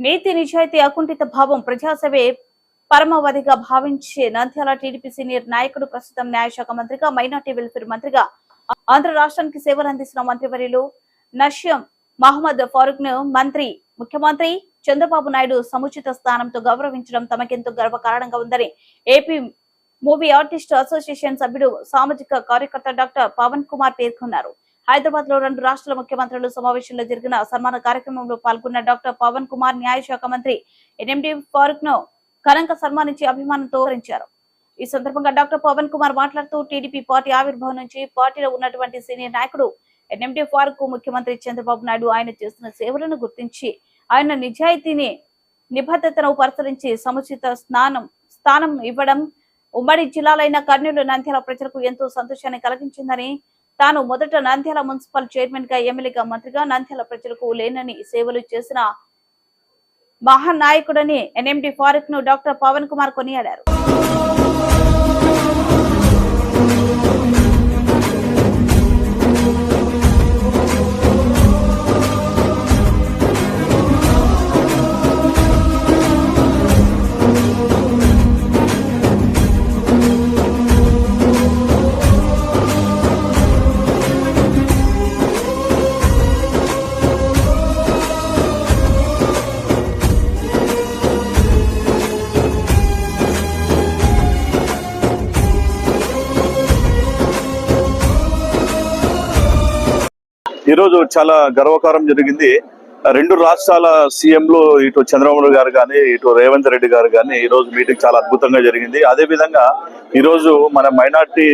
నీతి నిజాయితీ అకుంఠిత భావం ప్రజాసేవే పరమవధిగా భావించే నంద్యాల టీడీపీ సీనియర్ నాయకుడు ప్రస్తుతం న్యాయశాఖ మంత్రిగా మైనార్టీ వెల్ఫేర్ మంత్రిగా ఆంధ్ర రాష్ట్రానికి సేవలు అందిస్తున్న మంత్రివర్యులు నష్యం మహమ్మద్ ఫారూక్ను మంత్రి ముఖ్యమంత్రి చంద్రబాబు నాయుడు సముచిత స్థానంతో గౌరవించడం తమకెంతో గర్వకారణంగా ఉందని ఏపీ మూవీ ఆర్టిస్ట్ అసోసియేషన్ సభ్యుడు సామాజిక కార్యకర్త డాక్టర్ పవన్ కుమార్ పేర్కొన్నారు. హైదరాబాద్లో రెండు రాష్ట్రాల ముఖ్యమంత్రులు సమావేశంలో జరిగిన సన్మాన కార్యక్రమంలో పాల్గొన్న డాక్టర్ పవన్ కుమార్ న్యాయశాఖ మంత్రి ఎన్ఎండి ఫారూక్ను ఘనంగా సన్మానించి అభిమానంతో వివరించారు ఈ సందర్భంగా డాక్టర్ పవన్ కుమార్ మాట్లాడుతూ టీడీపీ పార్టీ ఆవిర్భావం నుంచి పార్టీలో ఉన్నటువంటి సీనియర్ నాయకుడు ఎన్ఎండి ఫారూక్ ముఖ్యమంత్రి చంద్రబాబు నాయుడు ఆయన చేస్తున్న సేవలను గుర్తించి ఆయన నిజాయితీని నిబద్ధతను పరిశీలించి సముచిత స్నానం స్థానం ఇవ్వడం ఉమ్మడి జిల్లాలైన కర్నూలు నంద్యాల ప్రజలకు ఎంతో సంతోషాన్ని కలిగించిందని తాను మొదట నంద్యాల మున్సిపల్ చైర్మన్గా ఎమ్మెల్యేగా మంత్రిగా నంద్యాల ప్రజలకు లేనని సేవలు చేసిన మహానాయకుడని ఎన్ఎండి ఫారూక్ను డాక్టర్ పవన్ కుమార్ కొనియాడారు. ఈరోజు చాలా గర్వకారం జరిగింది. రెండు రాష్ట్రాల సీఎంలు ఇటు చంద్రబాబు గారు కానీ ఇటు రేవంత్ రెడ్డి గారు కానీ ఈరోజు మీటింగ్ చాలా అద్భుతంగా జరిగింది. అదే విధంగా మన minority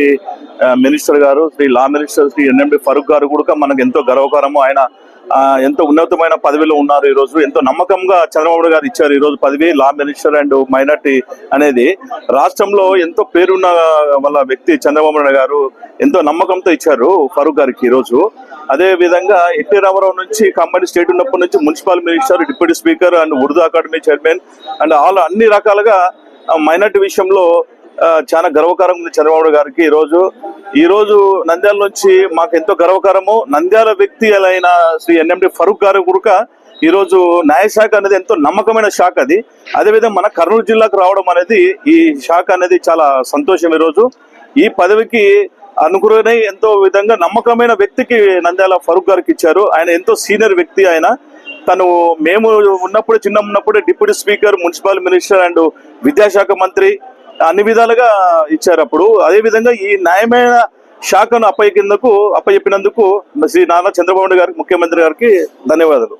minister garu Shri law minister Shri NMD Farooq garu కూడా మనకు ఎంతో గర్వకారము. ఆయన ఎంతో ఉన్నతమైన పదవిలో ఉన్నారు ఈరోజు. ఎంతో నమ్మకంగా చంద్రబాబు గారు ఇచ్చారు ఈరోజు పదవి లా మినిస్టర్ అండ్ మైనార్టీ అనేది. రాష్ట్రంలో ఎంతో పేరున్న వాళ్ళ వ్యక్తి చంద్రబాబు నాయుడు గారు ఎంతో నమ్మకంతో ఇచ్చారు ఫరూక్ గారికి ఈరోజు. అదే విధంగా ఎన్టీ రామారావు నుంచి కంబైన్ స్టేట్ ఉన్నప్పటి నుంచి municipal minister deputy speaker and Urdu academy chairman and all అన్ని రకాలుగా మైనార్టీ విషయంలో చాలా గర్వకారం ఉంది చంద్రబాబు గారికి ఈరోజు. ఈరోజు నంద్యాల నుంచి మాకు ఎంతో గర్వకారము నంద్యాల వ్యక్తి అయిన శ్రీ ఎన్ఎండి ఫరూక్ గారు కూడా ఈరోజు న్యాయశాఖ అనేది ఎంతో నమ్మకమైన శాఖ అది. అదేవిధంగా మన కర్నూలు జిల్లాకు రావడం అనేది ఈ శాఖ అనేది చాలా సంతోషం ఈ రోజు ఈ పదవికి అనుకునే ఎంతో విధంగా నమ్మకమైన వ్యక్తికి నంద్యాల ఫరూక్ గారికి ఇచ్చారు. ఆయన ఎంతో సీనియర్ వ్యక్తి ఆయన. తను మేము ఉన్నప్పుడు చిన్న ఉన్నప్పుడు deputy speaker municipal minister and విద్యాశాఖ మంత్రి అన్ని విధాలుగా ఇచ్చారు అప్పుడు. అదేవిధంగా ఈ న్యాయమైన శాఖను అప్పయ్య కిందకు అప్పయ్యప్పినందుకు శ్రీ నారా చంద్రబాబు గారికి ముఖ్యమంత్రి గారికి ధన్యవాదాలు.